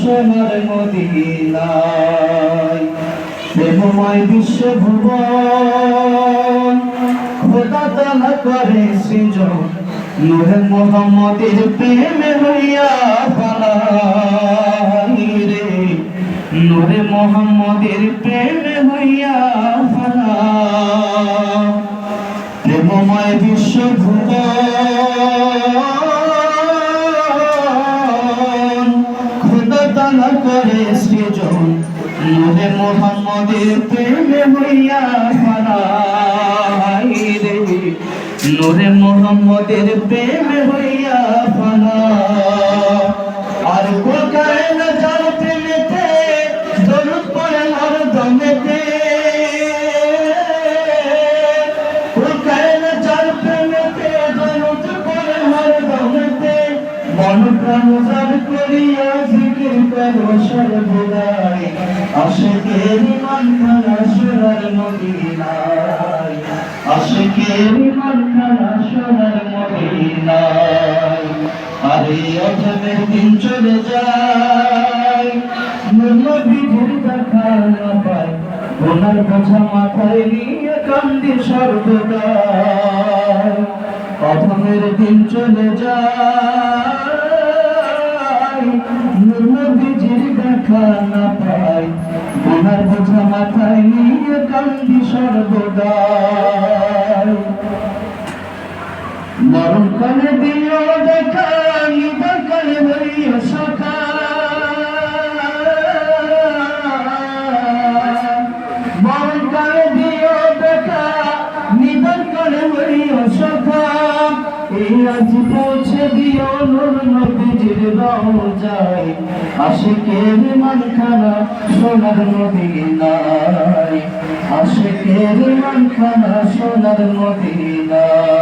সোনার মদিনায় প্রেমময় বিশ্ব ভুবন খোদা তালা করে সৃজন নূরে মোহাম্মদের প্রেমে হইয়া রে। নূরে মোহাম্মদের প্রেমে হইয়া ফালা প্রেমময় বিশ্ব ভুবন করে সৃজন মোহে মোহাম্মদের প্রেমে হইয়া ফারাই রে। নূরে মোহাম্মদের প্রেমে হইয়া মন প্রাণ যার করিয়া জিকির করো সর্বদাই। আশিকের মন খানা সোনার মদিনায়। আশিকের মন খানা সোনার মদিনায়। আরে অজমের দিন চলে যায়। নবীজির দেখা না পায়। ওনার বোঝা মাথায় নিয়ে কান্দি সর্বদাই। অধমের দিন চলে যায়। নবীজির দেখা না পাই ওনার বোঝা মাথায় নিয়ে কান্দি সর্বদাই। মরণ কালে দিও দেখা এই আজ পৌঁছে দিও নূর নবীজির রওজায় আশিকের মানখানা সোনার মদিনায়। আশিকের মানখানা সোনার মদিনায়।